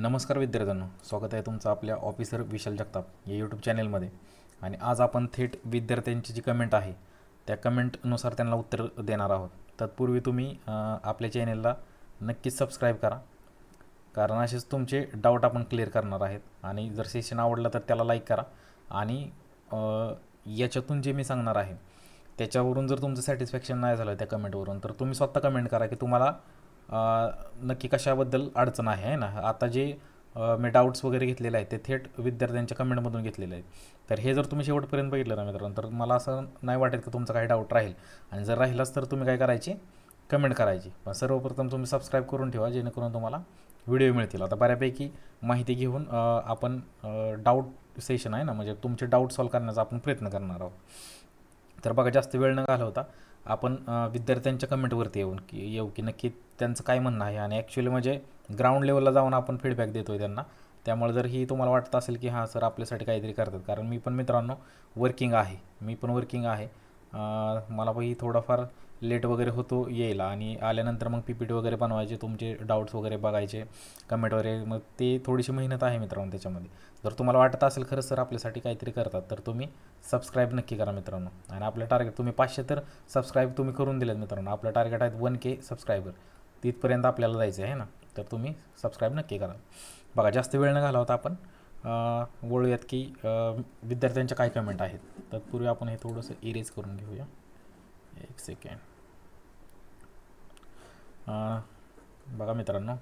नमस्कार विद्यार्थ्यांनो स्वागत आहे तुमचं आपल्या ऑफिसर विशाल जगताप या यूट्यूब चॅनेलमध्ये आणि आज आपण थेट विद्यार्थ्यांची जी कमेंट आहे त्या कमेंटनुसार त्यांना उत्तर देणार आहोत. तत्पूर्वी तुम्ही आपल्या चॅनेलला नक्कीच सबस्क्राईब करा. कारण असेच तुमचे डाऊट आपण क्लिअर करणार आहेत. आणि जर सेशन आवडलं तर त्याला लाईक करा. आणि याच्यातून जे मी सांगणार आहे त्याच्यावरून जर तुमचं सॅटिस्फॅक्शन नाही झालं त्या कमेंटवरून तर तुम्ही स्वतः कमेंट करा की तुम्हाला नक्की कशाबद्दल अडचण आहे ना? आता जे मी डाऊट्स वगैरे घेतलेले आहेत ते थेट विद्यार्थ्यांच्या कमेंटमधून घेतलेले आहेत. तर हे जर तुम्ही शेवटपर्यंत बघितलं ना मित्रांनो तर मला असं नाही वाटत की तुमचा काही डाऊट राहील. आणि जर राहिलाच तर तुम्ही काय करायची? कमेंट करायची. पण सर्वप्रथम तुम्ही सबस्क्राईब करून ठेवा जेणेकरून तुम्हाला व्हिडिओ मिळतील. आता बऱ्यापैकी माहिती घेऊन आपण डाऊट सेशन आहे ना म्हणजे तुमचे डाऊट सॉल्व करण्याचा आपण प्रयत्न करणार आहोत. तर बघा जास्त वेळ न घालवता आपण विद्यार्थ्यांच्या कमेंटवरती येऊन की येऊ की नक्की त्यांचं काय म्हणणं आहे? आणि ॲक्च्युली म्हणजे ग्राउंड लेवलला जाऊन आपण फीडबॅक देतो आहे त्यांना. त्यामुळे जर ही तुम्हाला वाटत असेल की हां सर आपल्यासाठी काहीतरी करतात. कारण मी पण मित्रांनो वर्किंग आहे. मी पण वर्किंग आहे. मला पण ही थोडाफार लेट वगैरे होतो यायला आणि आल्यानंतर मग पी पी टी वगैरे बनवायचे तुमचे डाऊट्स वगैरे बघायचे कमेंट वगैरे. मग ते थोडीशी मेहनत आहे मित्रांनो त्याच्यामध्ये. जर तुम्हाला वाटत असेल खरंच सर आपल्यासाठी काहीतरी करतात तर तुम्ही सबस्क्राईब नक्की करा मित्रांनो. आणि आपलं टार्गेट तुम्ही पाचशे तर सबस्क्राईब तुम्ही करून दिलेत मित्रांनो. आपलं टार्गेट आहेत वन के सबस्क्रायबर तिथपर्यंत आपल्याला जायचं आहे ना? तर तुम्ही सबस्क्राईब नक्की करा. बघा जास्त वेळ न घाला होता आपण वळूयात की विद्यार्थ्यांच्या काय कमेंट आहेत. तत्पूर्वी आपण हे थोडंसं इरेज करून घेऊया. एक सेकंड बघा मित्रांनो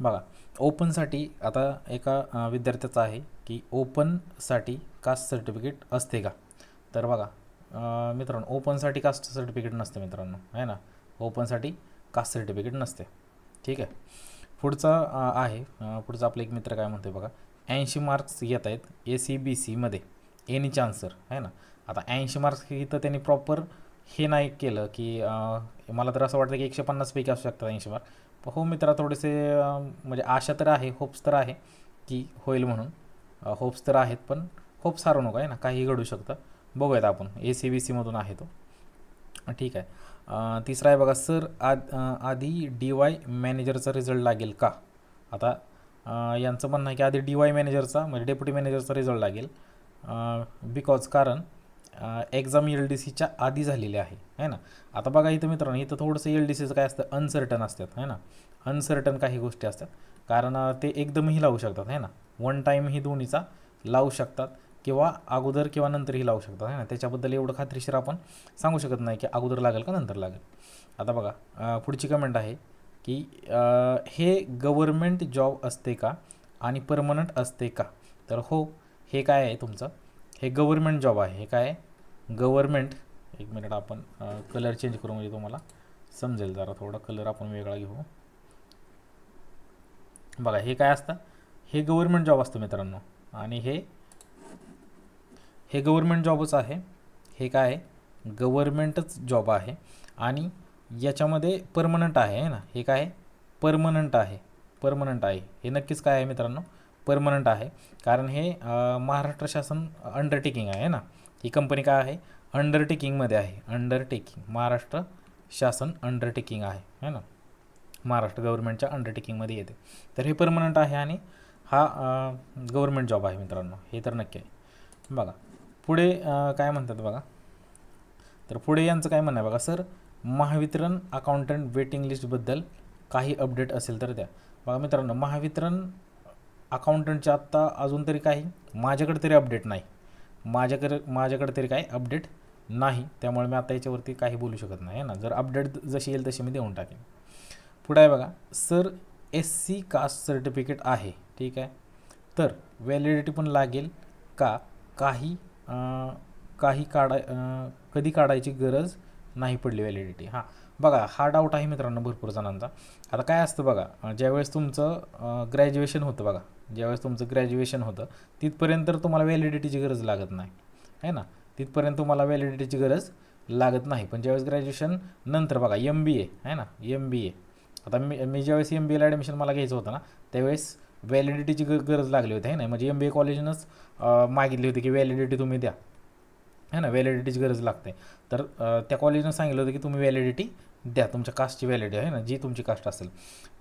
बघा ओपनसाठी आता एका ah, विद्यार्थ्याचं आहे की ओपनसाठी कास्ट सर्टिफिकेट असते का? तर बघा ah, मित्रांनो ओपनसाठी कास्ट सर्टिफिकेट नसते मित्रांनो आहे ना? ओपनसाठी कास्ट सर्टिफिकेट नसते. ठीक आहे? पुढचा ah, आहे पुढचा आपला एक मित्र काय म्हणतोय बघा ऐंशी मार्क्स येत आहेत ए सी बी सीमध्ये एनी चान्सर आहे ना? आता ऐंशी मार्क्स इथं त्यांनी प्रॉपर हे नाही केलं की मला तर असं वाटतं की एकशे पन्नासपैकी असू शकतात ऐंशी मार्क हो मित्रा थोडेसे म्हणजे आशा तर आहे होप्स तर आहे की होईल म्हणून. होप्स तर आहेत पण होप्स हारू नका आहे ना? काही घडू शकतं. बघूयात आपण. ए सी बी सीमधून आहे तो. ठीक आहे. तिसरा आहे बघा सर आद आधी डी वाय मॅनेजरचा रिझल्ट लागेल का? आता यांचं म्हणणं आहे की आधी डी वाय मॅनेजरचा म्हणजे डेप्युटी मॅनेजरचा रिझल्ट लागेल. बिकॉज कारण एक्झाम एल डी सीच्या आधी झालेली आहे है ना? आता बघा इथं मित्रांनो इथं थोडंसं एल डी सीचं काय असतं? अनसर्टन असतात है ना? अनसर्टन काही गोष्टी असतात. कारण ते एकदमही लावू शकतात है ना? वन टाईम ही दोन्हीचा लावू शकतात किंवा अगोदर किंवा नंतरही लावू शकतात है ना? त्याच्याबद्दल एवढं खात्रीशीर आपण सांगू शकत नाही की अगोदर लागेल का नंतर लागेल. आता बघा पुढची कमेंट आहे की हे गव्हर्मेंट जॉब असते का आणि परमनंट असते का? तर हो हे काय आहे तुमचं? हे गव्हर्मेंट जॉब आहे. हे काय आहे? गव्हर्मेंट एक मिनिट आपण कलर चेंज करू म्हणजे तुम्हाला समजेल जरा थोडा. कलर आपण वेगळा घेऊ. बघा हे काय असतं? हे गव्हर्मेंट जॉब असतं मित्रांनो. आणि हे हे गव्हर्मेंट जॉबच आहे. हे काय आहे? गव्हर्मेंटच जॉब आहे. आणि याच्यामध्ये परमनंट आहे ना? हे काय आहे? परमनंट आहे. परमनंट आहे. हे नक्कीच काय आहे मित्रांनो? परमनंट आहे. कारण हे महाराष्ट्र शासन अंडरटेकिंग आहे ना? ही कंपनी काय आहे? अंडरटेकिंगमध्ये आहे. अंडरटेकिंग महाराष्ट्र शासन अंडरटेकिंग आहे है ना? महाराष्ट्र गव्हर्नमेंटच्या अंडरटेकिंगमध्ये येते. तर हे परमनंट आहे आणि हा गव्हर्मेंट जॉब आहे मित्रांनो. हे तर नक्की आहे. बघा पुढे काय म्हणतात बघा? तर पुढे यांचं काय म्हणणं आहे बघा? सर महावितरण अकाउंटंट वेटिंग लिस्टबद्दल काही अपडेट असेल तर द्या. बघा मित्रांनो महावितरण अकाउंटंटच्या आत्ता अजून तरी काही माझ्याकडे तरी अपडेट नाही. माझ्याकडे माझ्याकडे तरी काही अपडेट नाही. त्यामुळे मी आता याच्यावरती काही बोलू शकत नाही आहे ना? जर अपडेट जशी येईल तशी मी देऊन टाकेन. पुढे आहे बघा sir S C caste certificate आहे ठीक आहे? तर व्हॅलिडिटी पण लागेल का? काही काही काढाय कधी काढायची गरज नाही पडली व्हॅलिडिटी हां बघा हा डाऊट आहे मित्रांनो भरपूर जणांचा. आता काय असतं बघा ज्यावेळेस तुमचं ग्रॅज्युएशन होतं बघा ज्यावेळेस तुमचं ग्रॅज्युएशन होतं तिथपर्यंत तर तुम्हाला व्हॅलिडिटीची गरज लागत नाही. आहे ना? तिथपर्यंत तुम्हाला व्हॅलिडिटीची गरज लागत नाही. पण ज्यावेळेस ग्रॅज्युएशन नंतर बघा एम बी ए आहे ना? एम बी ए आता मी मी ज्यावेळेस एम बी एला ॲडमिशन मला घ्यायचं होतं ना त्यावेळेस व्हॅलिडिटीची ग गरज लागली होती है ना? म्हणजे एम बी ए कॉलेजनंच मागितली होती की व्हॅलिडिटी तुम्ही द्या. है ना? व्हॅलिडिटीची गरज लागते. तर त्या कॉलेजनं सांगितलं होतं की तुम्ही व्हॅलिडिटी द्या तुमच्या कास्टची व्हॅलिडिटी आहे ना जी तुमची कास्ट असेल.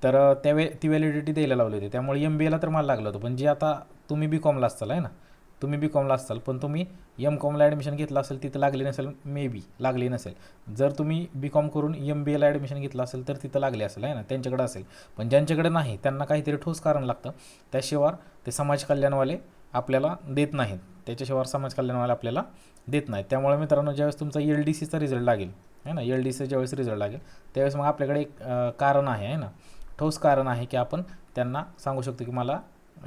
तर त्यावे ती व्हॅलिडिटी द्यायला लावली होती. त्यामुळे एम बी एला तर मला लागलं होतं. पण जे आता तुम्ही बी कॉमला असताल आहे ना? तुम्ही बी कॉमला असाल पण तुम्ही एम कॉमला ॲडमिशन घेतलं असेल तिथं लागली नसेल मे बी लागली नसेल. जर तुम्ही बी कॉम करून एम बी एला ॲडमिशन घेतलं असेल तर तिथं लागली असेल आहे ना? त्यांच्याकडे असेल. पण ज्यांच्याकडे नाही त्यांना काहीतरी ठोस कारण लागतं. त्याशिवाय ते समाज कल्याणवाले आपल्याला देत नाहीत. त्याच्याशिवाय समाज कल्याणवाले आपल्याला देत नाहीत. त्यामुळे मित्रांनो ज्यावेळेस तुमचा एल डी सीचा रिझल्ट लागेल आहे ना? एल डी सीच्या ज्यावेळेस रिझल्ट लागेल त्यावेळेस मग आपल्याकडे एक कारण आहे आहे ना? ठोस कारण आहे की आपण त्यांना सांगू शकतो की मला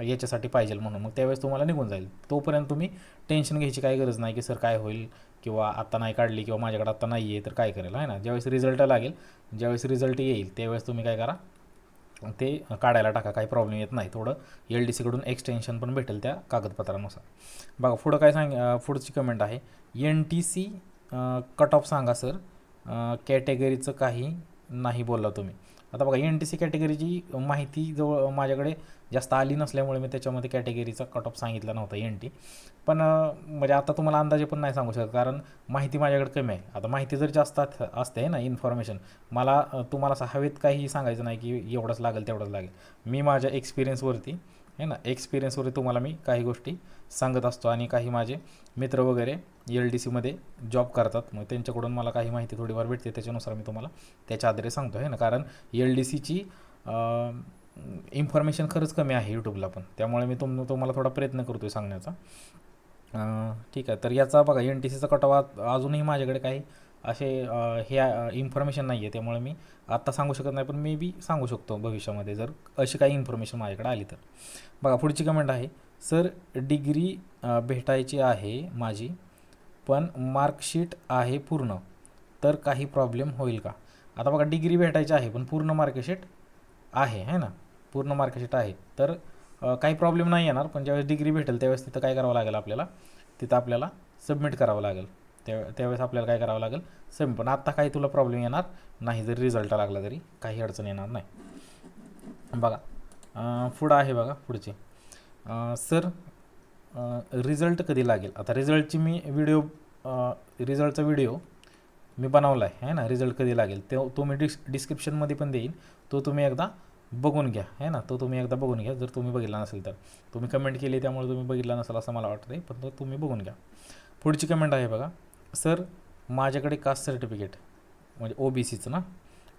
याच्यासाठी पाहिजे म्हणून. मग त्यावेळेस तुम्हाला निघून जाईल. तोपर्यंत तुम्ही टेन्शन घ्यायची काही गरज नाही की सर काय होईल? किंवा आत्ता नाही काढली किंवा माझ्याकडे आत्ता नाही आहे तर काय करेल? आहे ना? ज्यावेळेस रिझल्ट लागेल ज्यावेळेस रिझल्ट येईल त्यावेळेस तुम्ही काय करा ते काढायला टाका. काही प्रॉब्लेम येत नाही. थोडं एल डी सीकडून एक्सटेन्शन पण भेटेल त्या कागदपत्रानुसार. बघा पुढं काय सांग पुढची कमेंट आहे. N T C cut off सांगा सर. कॅटेगरीचं काही नाही बोलला तुम्ही. आता बघा एन टी सी कॅटेगरीची माहिती जवळ माझ्याकडे जास्त आली नसल्यामुळे मी त्याच्यामध्ये कॅटेगरीचा कट ऑफ सांगितला नव्हता एन टी पण म्हणजे आता तुम्हाला अंदाजे पण नाही सांगू शकत कारण माहिती माझ्याकडे कमी आहे. आता माहिती जर जास्त अस- असते ना इन्फॉर्मेशन मला तुम्हाला असं हवेत काही सांगायचं नाही की एवढंच लागेल तेवढंच लागेल. मी माझ्या एक्सपिरियन्सवरती आहे ना एक्सपिरियन्सवरती तुम्हाला मी काही गोष्टी सांगत असतो आणि काही माझे मित्र वगैरे एल डी सीमध्ये जॉब करतात. मग त्यांच्याकडून मला काही माहिती थोडीफार भेटते. त्याच्यानुसार मी तुम्हाला त्याच्या आधारे सांगतो आहे ना? कारण एल डी सीची इन्फॉर्मेशन खरंच कमी आहे यूट्यूबला पण. त्यामुळे मी तुम तुम्हाला थोडा प्रयत्न करतो आहे सांगण्याचा ठीक आहे. तर याचा बघा एन टी सीचा कटावा अजूनही माझ्याकडे काही असे हे इन्फॉर्मेशन नाही आहे त्यामुळे मी आत्ता सांगू शकत नाही पण मे बी सांगू शकतो भविष्यामध्ये जर अशी काही इन्फॉर्मेशन माझ्याकडे आली तर. बघा पुढची कमेंट आहे. सर डिग्री भेटायची आहे माझी पण मार्कशीट आहे पूर्ण. तर काही प्रॉब्लेम होईल का? आता बघा डिग्री भेटायची आहे पण पूर्ण मार्कशीट आहे है ना? पूर्ण मार्कशीट आहे. तर काही प्रॉब्लेम नाही येणार पण ज्यावेळेस डिग्री भेटेल त्यावेळेस तिथं काय करावं लागेल आपल्याला? तिथं आपल्याला सबमिट करावं लागेल. त्या त्यावेळेस आपल्याला काय करावं लागेल? सबमिट. पण आत्ता काही तुला प्रॉब्लेम येणार नाही जरी रिझल्ट लागला तरी. काही अडचण येणार नाही. बघा पुढं आहे बघा पुढची. सर रिझल्ट कधी लागेल? आता रिझल्टची मी व्हिडिओ रिझल्टचा व्हिडिओ मी बनवला आहे है ना? रिझल्ट कधी लागेल? तो तो मी डिस् डिस्क्रिप्शनमध्ये पण देईन. तो तुम्ही एकदा बघून घ्या है ना? तो तुम्ही एकदा बघून घ्या. जर तुम्ही बघितला नसेल तर. तुम्ही कमेंट केली त्यामुळे तुम्ही बघितला नसेल असं मला वाटतं पण तो तुम्ही बघून घ्या. पुढची कमेंट आहे बघा. सर माझ्याकडे कास्ट सर्टिफिकेट म्हणजे ओ बी सीचं ना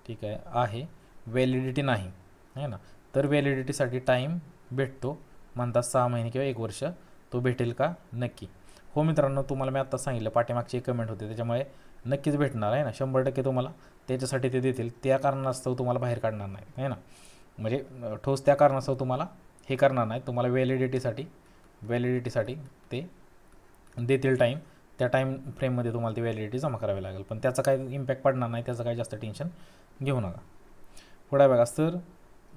ठीक आहे आहे. व्हॅलिडिटी नाही आहे ना? तर व्हॅलिडिटीसाठी टाईम भेटतो. म्हणतात सहा महिने किंवा एक वर्ष. तो भेटेल का? नक्की. हो मित्रांनो तुम्हाला मी आत्ता सांगितलं पाठीमागची एक कमेंट होते त्याच्यामुळे नक्कीच भेटणार आहे ना? शंभर टक्के तुम्हाला त्याच्यासाठी ते देतील. त्या कारणास्तव तुम्हाला बाहेर काढणार नाही आहे ना? म्हणजे ठोस त्या कारणास्तव तुम्हाला हे करणार नाही तुम्हाला व्हॅलिडिटीसाठी व्हॅलिडिटीसाठी ते देतील टाईम त्या टाईम फ्रेममध्ये तुम्हाला ती व्हॅलिडिटी जमा करावी लागेल. पण त्याचा काही इम्पॅक्ट पडणार नाही त्याचं काही जास्त टेन्शन घेऊ नका. पुढे बघा सर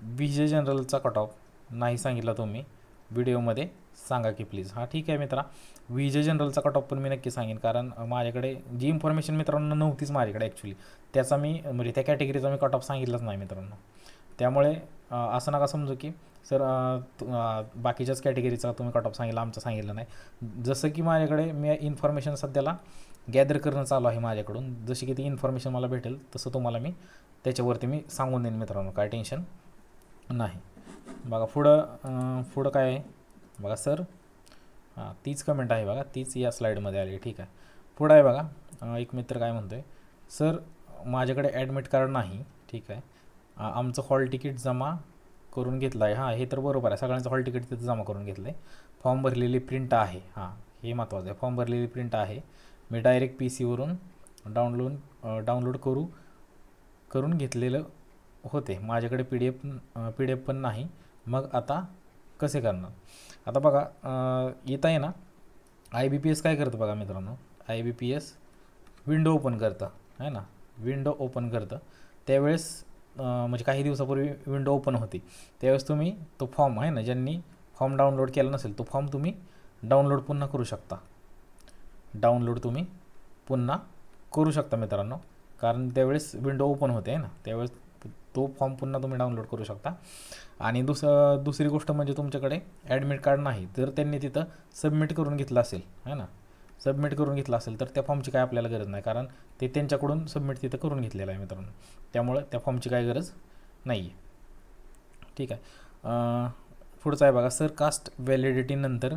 विजय जनरलचा कट ऑफ नाही सांगितला तुम्ही. व्हिडिओमध्ये सांगा की प्लीज हां ठीक आहे मित्रा. विजय जनरलचा कट ऑफ पण मी नक्की सांगेन कारण माझ्याकडे जी इन्फॉर्मेशन मित्रांनो नव्हतीच माझ्याकडे ॲक्च्युली त्याचा मी म्हणजे त्या कॅटेगरीचा मी कट ऑफ सांगितलंच नाही मित्रांनो. त्यामुळे असं नका समजू की सर तु- बाकीच्याच कॅटेगरीचा तुम्ही कट ऑफ सांगितला आमचा सांगितलं नाही. जसं की माझ्याकडे मी इन्फॉर्मेशन सध्याला गॅदर करणं चालू आहे माझ्याकडून. जशी की ती इन्फॉर्मेशन मला भेटेल तसं तुम्हाला मी त्याच्यावरती मी सांगून देईन मित्रांनो. काय टेन्शन नाही. बघा पुढं पुढं काय आहे? बघा सर हां तीच कमेंट आहे बघा तीच या स्लाईडमध्ये आली ठीक आहे. पुढं आहे बघा एक मित्र काय म्हणतो आहे सर माझ्याकडे ॲडमिट कार्ड नाही ठीक आहे. आमचं हॉल तिकीट जमा करून घेतलं आहे हां हे तर बरोबर आहे सगळ्यांचं हॉल तिकीट तिथं जमा करून घेतलं आहे फॉर्म भरलेली प्रिंट आहे. हां हे महत्त्वाचं आहे. फॉर्म भरलेली प्रिंट आहे. मी डायरेक्ट पी सीवरून डाउनलोड डाउनलोड करू करून घेतलेलं होते. माझ्याकडे P D F P D F पण नाही. मग आता कसे करणार? आता बघा येता आहे ना आय बी पी एस काय करतं बघा मित्रांनो? I B P S window open करतं आहे ना? विंडो ओपन करतं. त्यावेळेस म्हणजे काही दिवसापूर्वी विंडो ओपन होती. त्यावेळेस तुम्ही तो फॉर्म आहे ना ज्यांनी फॉर्म डाउनलोड केला नसेल तो फॉर्म तुम्ही डाउनलोड पुन्हा करू शकता. डाउनलोड तुम्ही पुन्हा करू शकता मित्रांनो. कारण त्यावेळेस विंडो ओपन होते आहे ना? त्यावेळेस तो फॉर्म पुन्हा तुम्ही डाउनलोड करू शकता. आणि दुस दुसरी गोष्ट म्हणजे तुमच्याकडे ॲडमिट कार्ड नाही तर त्यांनी तिथं सबमिट करून घेतलं असेल है ना? सबमिट करून घेतला असेल तर त्या फॉर्मची काय आपल्याला गरज नाही कारण ते त्यांच्याकडून सबमिट तिथं करून घेतलेलं आहे मित्रांनो. त्यामुळं त्या फॉर्मची काय गरज नाही आहे ठीक आहे. पुढचं आहे बघा सर कास्ट व्हॅलिडिटीनंतर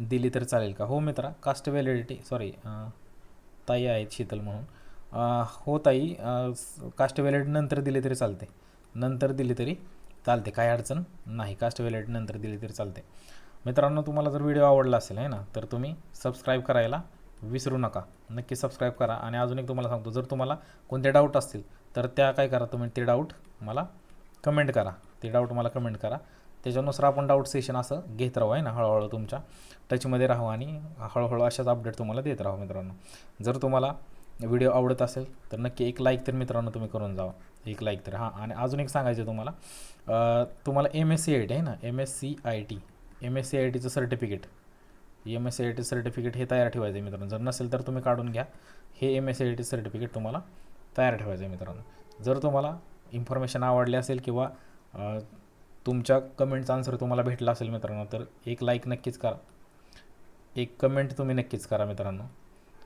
दिली तर चालेल का? हो मित्रा कास्ट व्हॅलिडिटी सॉरी ताई आहेत शीतल म्हणून. हो ताई कास्ट व्हॅलिडिटी नंतर दिले तरी चालते. नंतर दिले तरी चालते काय अडचण नाही. कास्ट व्हॅलिडिटी नंतर दिली तरी चालते. मित्रांनो तुम्हाला जर व्हिडिओ आवडला असेल आहे ना तर तुम्ही सबस्क्राईब करायला विसरू नका. नक्की सबस्क्राईब करा. आणि अजून एक तुम्हाला सांगतो जर तुम्हाला कोणते डाऊट असतील तर त्या काय करा तुम्ही ते डाऊट मला कमेंट करा. ते डाऊट मला कमेंट करा. त्याच्यानुसार आपण डाऊट सेशन असं घेत राहू आहे ना हळूहळू तुमच्या टचमध्ये राहू आणि हळूहळू अशाच अपडेट तुम्हाला देत राहू मित्रांनो. जर तुम्हाला व्हिडिओ आवडत असेल तर नक्की एक लाईक तर मित्रांनो तुम्ही करून जावा. एक लाईक तर हां. आणि अजून एक सांगायचं आहे तुम्हाला. तुम्हाला M S C I T आहे ना? M S C I T M S C I टीचं certificate M S C I T certificate हे तयार ठेवायचं आहे मित्रांनो. जर नसेल तर तुम्ही काढून घ्या. हे M S C I T certificate तुम्हाला तयार ठेवायचं आहे मित्रांनो. जर तुम्हाला इन्फॉर्मेशन आवडली असेल किंवा तुमच्या कमेंटचा आन्सर तुम्हाला भेटला असेल मित्रांनो तर एक लाईक नक्कीच करा. एक कमेंट तुम्ही नक्कीच करा मित्रांनो.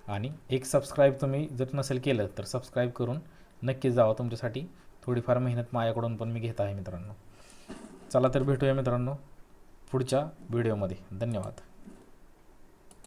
आणि एक सबस्क्राईब तुम्ही जर नसेल केलं तर सबस्क्राईब करून नक्कीच जावं तुमच्यासाठी. थोडीफार मेहनत माझ्याकडून पण मी घेत आहे मित्रांनो. चला तर भेटूया मित्रांनो पुढच्या व्हिडिओमध्ये धन्यवाद.